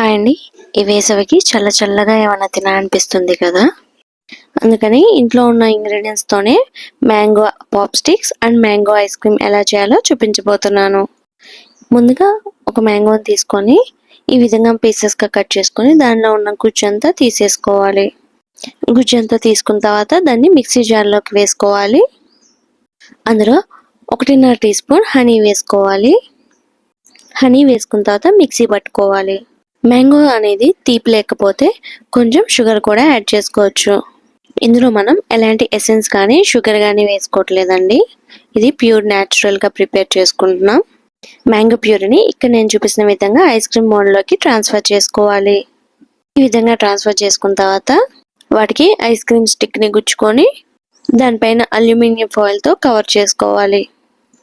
Hi అండి. ఈ వేసవికి చల్ల చల్లగా ఏమైనా తినాలనిపిస్తుంది కదా? అందుకని ఇంట్లో ఉన్న ఇంగ్రీడియంట్స్తోనే తోనే mango pop sticks and mango ice cream ఎలా చేయాలో చూపించబోతున్నాను. ముందుగా ఒక మ్యాంగోని తీసుకొని ఈ విధంగా పీసెస్గా కట్ చేసుకొని దానిలో ఉన్న గుజ్జు అంతా తీసేసుకోవాలి. గుజ్జు అంతా తీసుకున్న తర్వాత దాన్ని మిక్సీ జార్లోకి వేసుకోవాలి. అందులో ఒకటిన్నర టీ స్పూన్ హనీ వేసుకోవాలి. హనీ వేసుకున్న తర్వాత మిక్సీ పట్టుకోవాలి. మ్యాంగో అనేది తీపి లేకపోతే కొంచెం షుగర్ కూడా యాడ్ చేసుకోవచ్చు. ఇందులో మనం ఎలాంటి ఎసెన్స్ కానీ షుగర్ కానీ వేసుకోవట్లేదండి. ఇది ప్యూర్ న్యాచురల్గా ప్రిపేర్ చేసుకుంటున్నాం. మ్యాంగో ప్యూర్ని ఇక్కడ నేను చూపిస్తున్న విధంగా ఐస్ క్రీమ్ మోడ్లోకి ట్రాన్స్ఫర్ చేసుకోవాలి. ఈ విధంగా ట్రాన్స్ఫర్ చేసుకున్న తర్వాత వాటికి ఐస్ క్రీమ్ స్టిక్ని గుచ్చుకొని దానిపైన అల్యూమినియం ఫాయిల్తో కవర్ చేసుకోవాలి.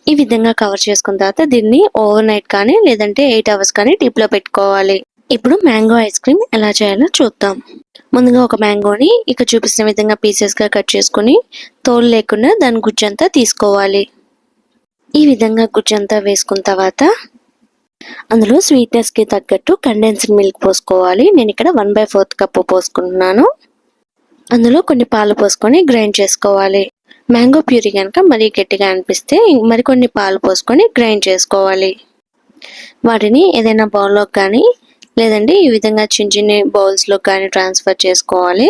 ఈ విధంగా కవర్ చేసుకున్న తర్వాత దీన్ని ఓవర్ నైట్ కానీ లేదంటే ఎయిట్ అవర్స్ కానీ డిప్లో పెట్టుకోవాలి. ఇప్పుడు మ్యాంగో ఐస్ క్రీమ్ ఎలా చేయాలో చూద్దాం. ముందుగా ఒక మ్యాంగోని ఇక చూపిస్తున్న విధంగా పీసెస్గా కట్ చేసుకుని తోలు లేకుండా దాని గుజ్జంతా తీసుకోవాలి. ఈ విధంగా గుజ్జంతా వేసుకున్న తర్వాత అందులో స్వీట్నెస్కి తగ్గట్టు కండెన్స్డ్ మిల్క్ పోసుకోవాలి. నేను ఇక్కడ వన్ బై ఫోర్త్ కప్పు పోసుకుంటున్నాను. అందులో కొన్ని పాలు పోసుకొని గ్రైండ్ చేసుకోవాలి. మ్యాంగో ప్యూరీ కనుక మరీ గట్టిగా అనిపిస్తే మరికొన్ని పాలు పోసుకొని గ్రైండ్ చేసుకోవాలి. వాటిని ఏదైనా బౌల్లో కానీ లేదండి ఈ విధంగా చిన్న చిన్న బౌల్స్లో కానీ ట్రాన్స్ఫర్ చేసుకోవాలి.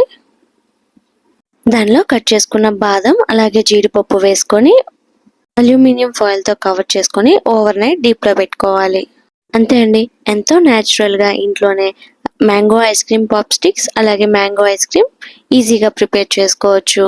దానిలో కట్ చేసుకున్న బాదం అలాగే జీడిపప్పు వేసుకొని అల్యూమినియం ఫాయిల్తో కవర్ చేసుకొని ఓవర్ నైట్ డీప్లో పెట్టుకోవాలి. అంతే అండి ఎంతో న్యాచురల్గా ఇంట్లోనే mango ice cream pop sticks అలాగే మ్యాంగో ఐస్ క్రీమ్ ఈజీగా ప్రిపేర్ చేసుకోవచ్చు.